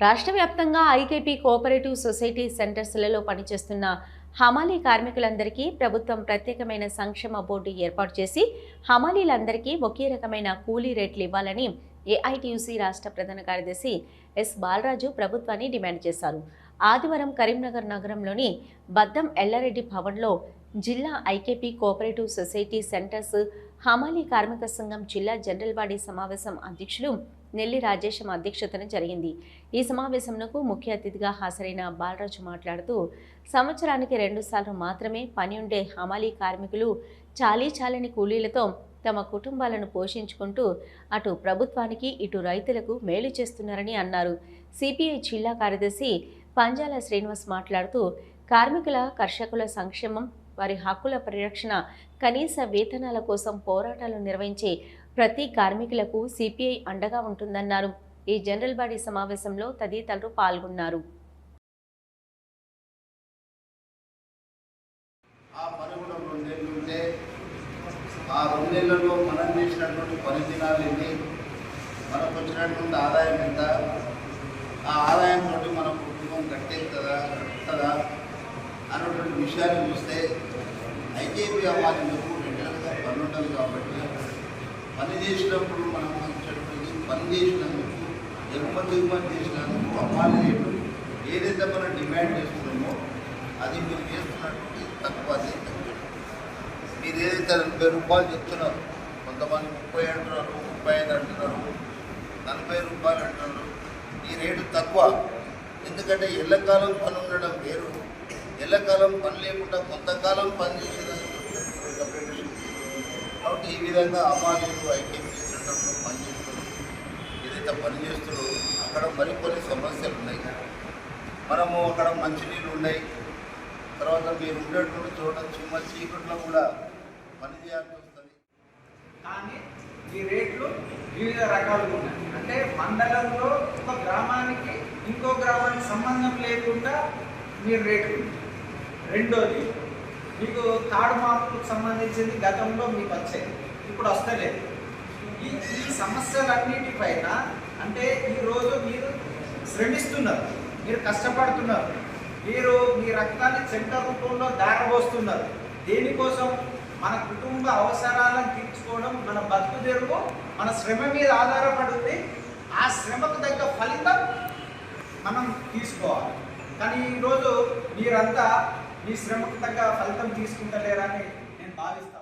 రాష్ట్ర వ్యాప్తంగా IKP cooperative society సెంటర్స్లలో పనిచేస్తున్న హమాలీ కార్మికులందరికీ ప్రభుత్వం ప్రత్యేకమైన సంక్షేమ బోర్డు ఏర్పాటు చేసి హమాలీలందరికీ ఒకే రకమైన కూలీ రేట్లు ఇవ్వాలని ఏఐటియుసి రాష్ట్ర ప్రధాన కార్యదర్శి ఎస్ బాలరాజు ప్రభుత్వాన్ని డిమాండ్ చేశారు. ఆదివారం కరీంనగర్ నగరంలోని బద్దం ఎల్లారెడ్డి భవన్లో జిల్లా ఐకేపీ కోఆపరేటివ్ సొసైటీ సెంటర్స్ హమాలీ కార్మిక సంఘం జిల్లా జనరల్ బాడీ సమావేశం అధ్యక్షులు నెల్లి రాజేశం అధ్యక్షతన జరిగింది. ఈ సమావేశంకు ముఖ్య అతిథిగా హాజరైన బాలరాజు మాట్లాడుతూ సంవత్సరానికి రెండుసార్లు మాత్రమే పని ఉండే హమాలీ కార్మికులు చాలీ చాలని కూలీలతో తమ కుటుంబాలను పోషించుకుంటూ అటు ప్రభుత్వానికి ఇటు రైతులకు మేలు చేస్తున్నారని అన్నారు. సిపిఐ జిల్లా కార్యదర్శి పంజాల శ్రీనివాస్ మాట్లాడుతూ కార్మికుల కర్షకుల సంక్షేమం వారి హక్కుల పరిరక్షణ కనీస వేతనాల కోసం పోరాటాలు నిర్వహించే ప్రతి కార్మికులకు సిపిఐ అండగా ఉంటుందన్నారు. ఈ జనరల్ బాడీ సమావేశంలో తదితరులు పాల్గొన్నారు. ఆ రెండేళ్ళలో మనం చేసినటువంటి పని దినాలు ఎన్ని? మనకు వచ్చినటువంటి ఆదాయం ఎంత? ఆ ఆదాయంతో మన కుటుంబం కట్టేస్తుందా కట్టదా అన్నటువంటి విషయాన్ని చూస్తే ఐకేపీ అమ్మాయిలకు రెగ్యులర్గా పని ఉంటుంది కాబట్టి పని చేసినప్పుడు మనం వచ్చేటువంటి పని చేసినందుకు ఎగుమతి దిగుమతి చేసినందుకు అమ్మాలి రేటు. ఏదైతే మనం డిమాండ్ చేస్తున్నామో అది మీరు చేస్తున్నటువంటి తక్కువ మీరు ఏదైతే నలభై రూపాయలు చెప్తున్నారు కొంతమంది ముప్పై అంటున్నారు ముప్పై ఐదు అంటున్నారు నలభై రూపాయలు అంటున్నారు ఈ రేటు తక్కువ. ఎందుకంటే ఎల్లకాలం పని ఉండడం వేరు. ఎల్లకాలం పని లేకుండా కొంతకాలం పని చేసేదానికి ఈ విధంగా అమాయకులు ఐక్యం చేసేటప్పుడు పనిచేస్తున్నారు. ఏదైతే పనిచేస్తున్నారో అక్కడ మరికొన్ని సమస్యలు ఉన్నాయి. మనము అక్కడ మంచినీళ్ళు ఉన్నాయి. తర్వాత మీరు ఉండేటువంటి చోట చిన్న చీకట్లో కూడా పని చేయాల్సి వస్తుంది. కానీ ఈ రేట్లు వివిధ రకాలుగా ఉన్నాయి. అంటే మండలంలో ఒక గ్రామానికి ఇంకో గ్రామానికి సంబంధం లేకుండా మీరు రేట్లు రెండోది మీకు తాడు మార్పులకు సంబంధించింది గతంలో మీకు వచ్చాయి. ఇప్పుడు వస్తలేదు. ఈ ఈ సమస్యలన్నిటిపైన అంటే ఈరోజు మీరు శ్రమిస్తున్నారు. మీరు కష్టపడుతున్నారు. మీరు మీ రక్తాన్ని చెంట రూపంలో దారబోస్తున్నారు. దేనికోసం? మన కుటుంబ అవసరాలను తీర్చుకోవడం మన బతుకు తెరువు మన శ్రమ మీద ఆధారపడి ఆ శ్రమకు తగ్గ ఫలితం మనం తీసుకోవాలి. కానీ ఈరోజు మీరంతా మీ శ్రమకు తగ్గ ఫలితం తీసుకుంటలేరని నేను భావిస్తాను